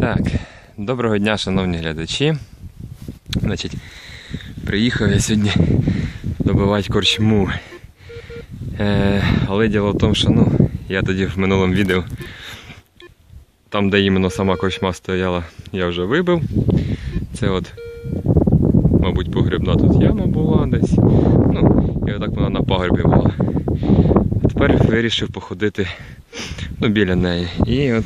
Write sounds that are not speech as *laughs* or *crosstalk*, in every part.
Так, доброго дня, шановні глядачі. Значить, приїхав я сьогодні добивати корчму. Е, але діло в тому, що ну, я тоді в минулому відео, там, де іменно сама корчма стояла, я вже вибив. Це от, мабуть, погребна тут яма була десь. Ну, і отак вона на пагорбі була. Тепер вирішив походити ну, біля неї. І от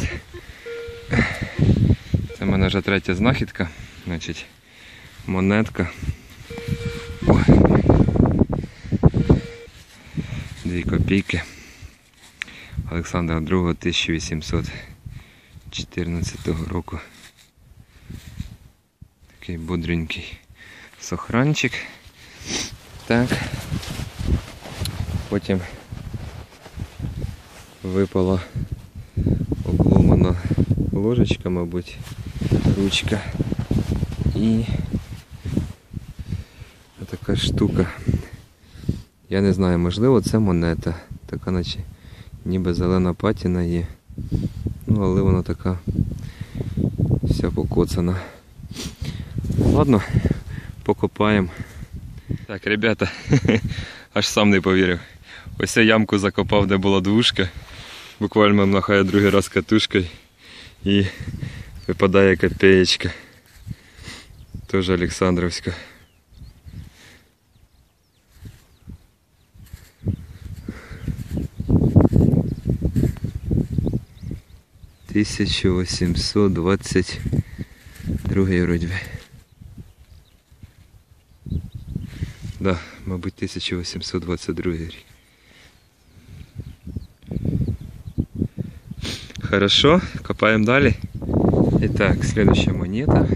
мене вже третя знахідка. Значить, монетка. О. Дві копійки. Олександра II 1814 року. Такий бодренький сохранчик. Так. Потім випала обломана ложечка, мабуть, ручка і така штука. Я не знаю, можливо це монета. Така наче ніби зелена патіна є. Ну, але вона така вся покоцана. Ладно, покопаємо. Так, ребята, *laughs* аж сам не повірив. Ось я ямку закопав, де була двушка. Буквально махає другий раз катушкою і випадає копеечка. Теж Олександровська. Тисяча восемьсот двадцять другий вроді. би. Да, мабуть, 1822 рік. Хорошо, копаем далее. Итак, следующая монета.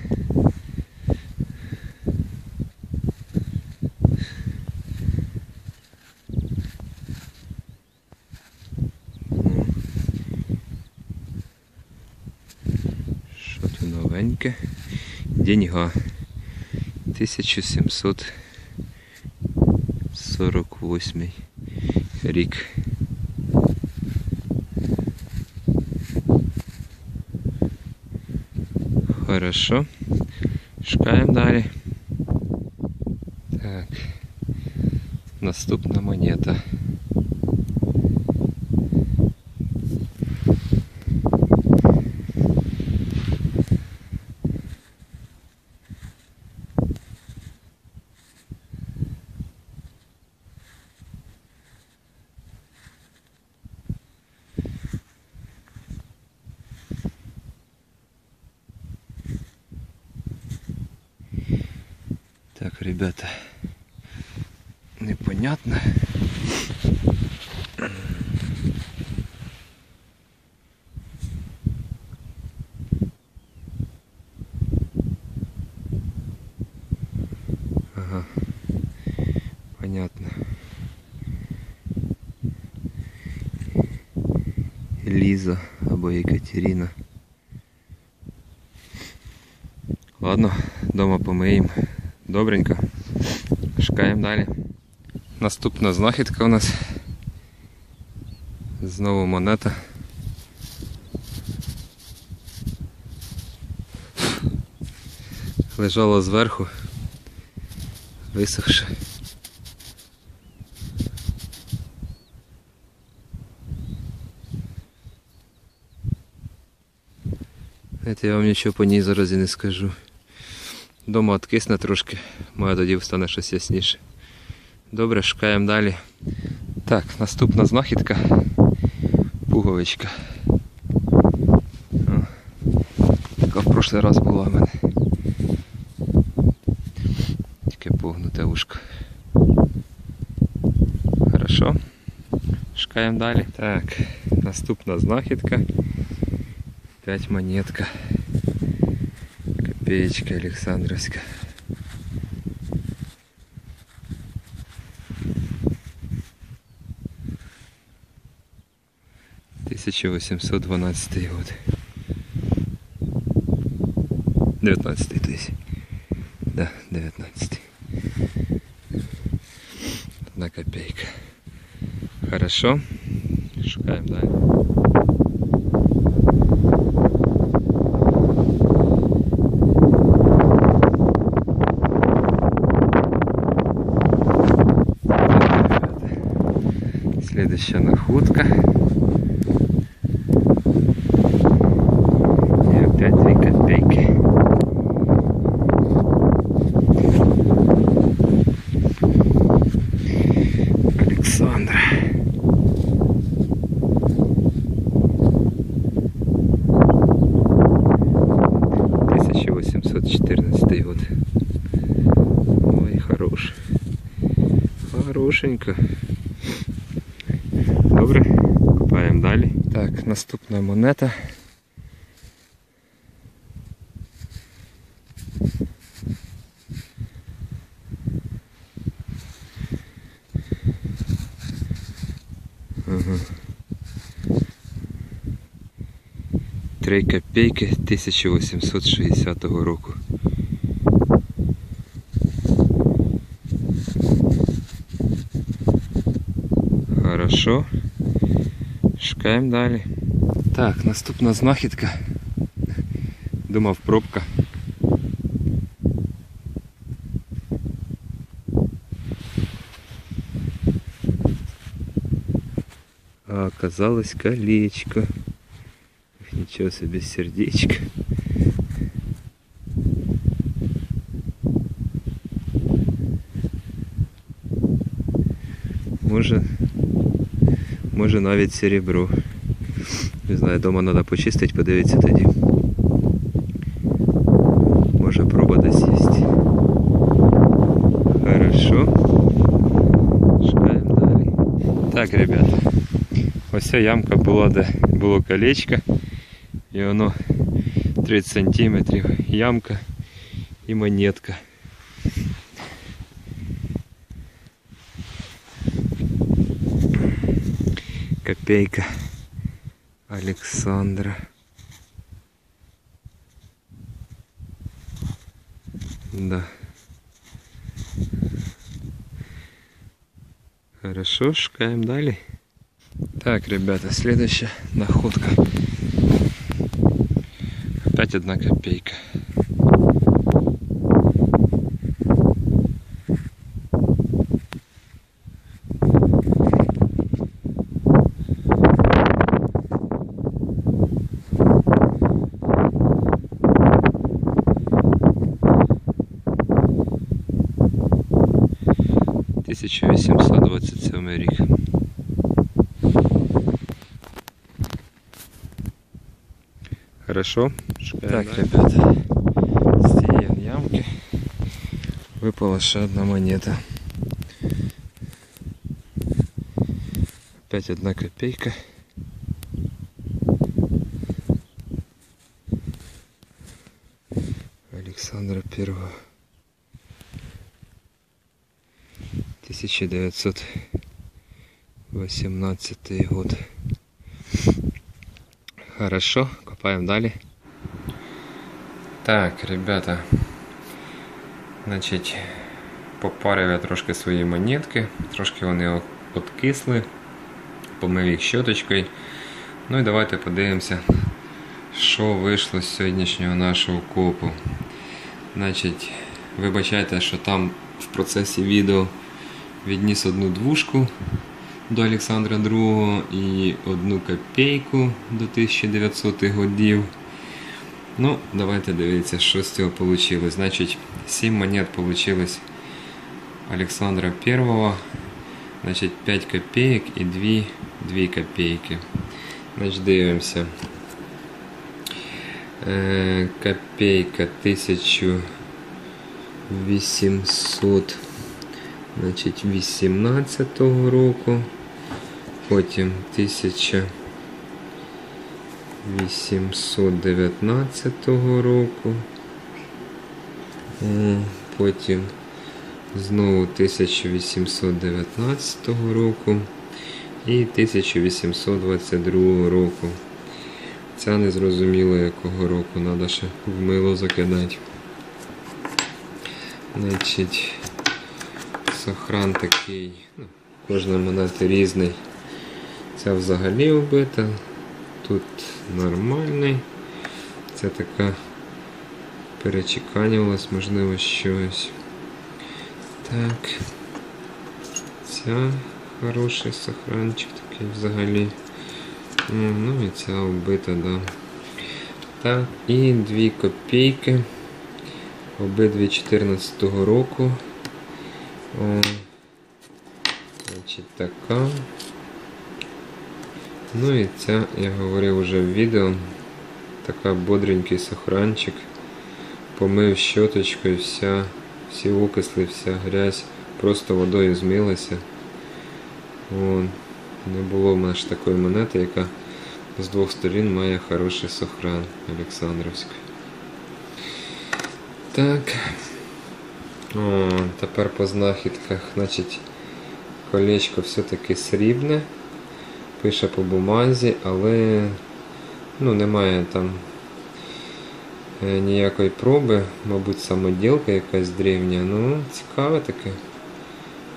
Що тут новеньке? Деньга. 1748 рік. Хорошо. Шукаємо далі. Так. Наступна монета. Ребята, непонятно. Ага, понятно. Ліза або Екатерина. Ладно, дома помиємо. Добренько. Шукаємо далі. Наступна знахідка у нас. Знову монета. Лежала зверху. Висохша. Знаєте, я вам нічого по ній зараз не скажу. Дома откисне трошки, може тоді встане щось ясніше. Добре, шукаємо далі. Так, наступна знахідка. Пуговичка. Така в прошлий раз була в мене. Таке погнуте ушко. Хорошо. Шукаємо далі. Так, наступна знахідка. П'ять монетка. Копеечка Александровська. Тисяча восемьсот дванадцатый год. Девятнадцатый, есть. Да, девятнадцатый. Одна копейка. Хорошо. Шукаємо далі. Следующая находка. И опять 2 копейки. Александра. Тысяча восемьсот. Ой, хорош. Хорошенько. Наступна монета. Ага. Три копійки 1860 року. Хорошо. Шукаємо далі. Так, наступна знахідка. Думав пробка. А оказалось колечко. Ух, Ничего себе сердечко. Може, може навіть серебро. Не знаю, дома треба почистити, подивитися тоді. Може проба десь є. Хорошо. Шукаємо далі. Так, ребята. Ось ця ямка була, де було колечко. І воно 30 сантиметрів ямка і монетка. Копейка Александра. Да. Хорошо, шукаем далее. Так, ребята, следующая находка. Опять одна копейка. Тисяча вісімсот двадцять сьомий рік. Хорошо. Так, ребята, з цієї ямки випала ще одна монета. Опять одна копейка. Александра Первого. 1918 год. Хорошо, копаем далі. Так, ребята. Значить, попарив я трошки свої монетки, трошки вони откисли, помив їх щоточкою. Ну і давайте подивимося, що вийшло з сьогоднішнього нашого копу. Значить, вибачайте, що там в процесі відео відніс одну двушку до Олександра II і одну копійку до 1900 х годів. Ну, давайте дивитися, що з цього вийшло. Значить, 7 монет вийшло Олександра I. Значить, 5 копійок і 2, 2 копійки. Значить, дивимося. Е, копійка 1800 значить, 18 року. Потім 1819 року. Потім знову 1819 року і 1822 року. Ця не зрозуміло якого року, треба ще в мило закидати. Значить, сохран такий, ну, кожна монета різний. Ця взагалі вбита, тут нормальний. Це така перечеканювалась, можливо, щось. Так. Ця хороший сохранчик такий. взагалі. М, Ну і ця вбита, да. Так, і 2 копійки. Обидві 14-го року. О, значить така. Ну і ця, я говорив уже в відео. Така бодренький сохранчик. Помив щоточкою, вся, всі окисли, вся грязь просто водою змилася. Вон. Не було в мене ж такої монети, яка з двох сторін має хороший сохран Олександровський. Так. О, тепер по знахідках, значить, колечко все-таки срібне. Пише по бумазі, але ну, немає там е, ніякої проби, мабуть, самоділка якась древня. Ну, цікаве таке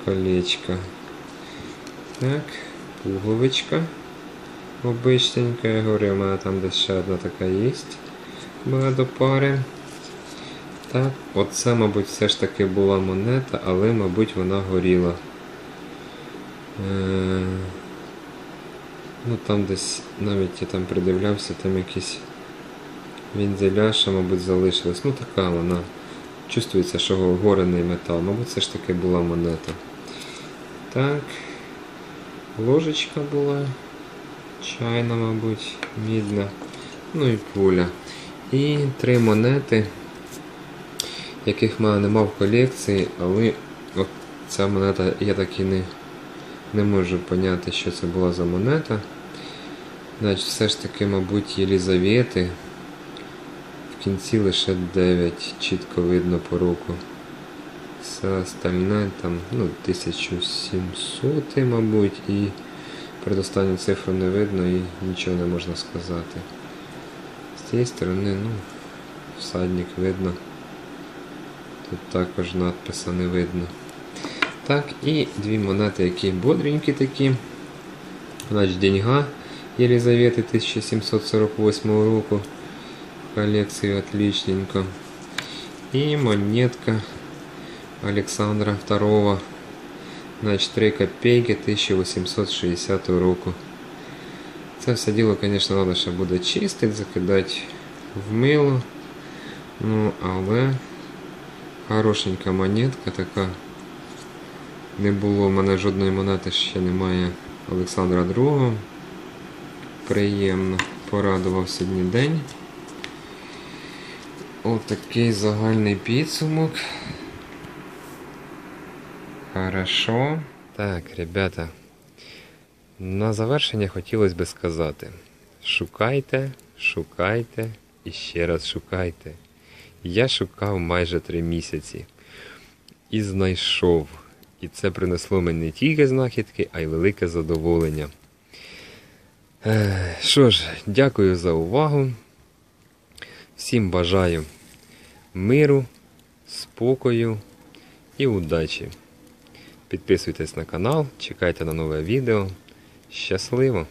колечко. Так, пуговичка обичненька. Я говорю, у мене там десь ще одна така є. Була до пари. Так, оце, мабуть, все ж таки була монета, але, мабуть, вона горіла. Е, ну там десь навіть я там придивлявся, там якісь вінзеляша, мабуть, залишилась. Ну така вона. Чувствується, що горений метал. Мабуть, це ж таки була монета. Так. Ложечка була. Чайна, мабуть, мідна. Ну і пуля. І три монети, яких в мене нема в колекції, але от ця монета я так і не, не можу поняти, що це була за монета. Значить, все ж таки, мабуть, Єлізавети. В кінці лише 9, чітко видно по року. Все остальне там, ну, 1700, мабуть, і передостанню цифру не видно і нічого не можна сказати. З цієї сторони, ну, всадник видно. Тут також надписа не видно. Так, і дві монети, які бодренькі такі. Значить, деньга Єлизавети 1748 року. Колекції отличненько. І монетка Александра II. Значить, 3 копейки 1860 року. Це все діло, звісно, треба ще буде чистити, закидати в мило. Ну, але хорошенька монетка така. Не було в мене жодної монети, ще немає Олександра II. Приємно порадував сьогодні день. Отакий загальний підсумок. Хорошо. Так, ребята. На завершення хотілося би сказати: шукайте, шукайте і ще раз шукайте. Я шукав майже три місяці і знайшов. І це принесло мені не тільки знахідки, а й велике задоволення. Що ж, дякую за увагу. Всім бажаю миру, спокою і удачі. Підписуйтесь на канал, чекайте на нове відео. Щасливо!